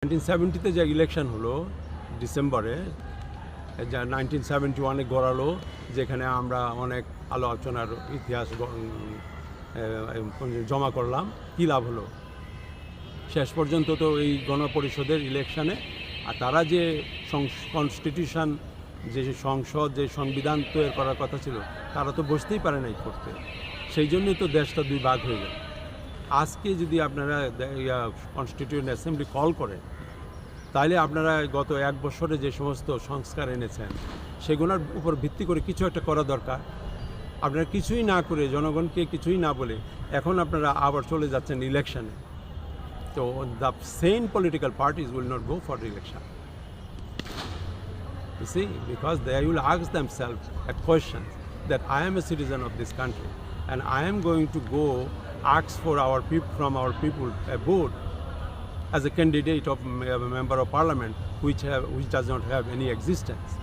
Nineteen সেভেন্টিতে যে election হলো, ডিসেম্বরে, যা নাইনটিন সেভেন্টি ওয়ানে গড়ালো, যেখানে আমরা অনেক আলোচনার ইতিহাস জমা করলাম, কী লাভ হলো? শেষ পর্যন্ত তো এই গণপরিষদের ইলেকশানে আর তারা যে কনস্টিটিউশন যে সংসদ, যে সংবিধান তৈরি করার কথা ছিল, তারা তো বসতেই পারে নাই করতে। সেই জন্যই তো দেশটা দুই ভাগ হয়ে গেল। আজকে যদি আপনারা কনস্টিটিউন্ট অ্যাসেম্বলি কল করেন তাহলে আপনারা গত এক বছরে যে সমস্ত সংস্কার এনেছেন সেগুলোর উপর ভিত্তি করে কিছু একটা করা দরকার। আপনারা কিছুই না করে জনগণকে কিছুই না বলে এখন আপনারা আবার চলে যাচ্ছেন ইলেকশনে তো the same political parties will not go for election You see, because they will ask themselves a question that I am a citizen of this country and I am going to go ask for our people from our people a vote as a candidate of a member of parliament which have which does not have any existence.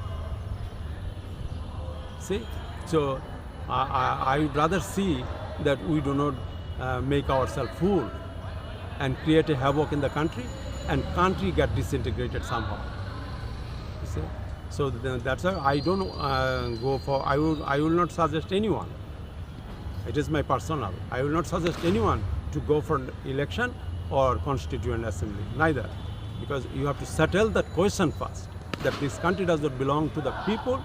See, so I, I, would rather see that we do not uh, make ourselves fool and create a havoc in the country and country get disintegrated somehow. You see? So th- that's why I don't uh, go for. I will. I will not suggest anyone. It is my personal. I will not suggest anyone to go for election or constituent assembly. Neither, because you have to settle that question first. That this country does not belong to the people.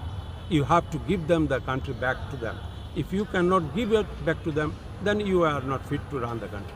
You have to give them the country back to them. If you cannot give it back to them, then you are not fit to run the country.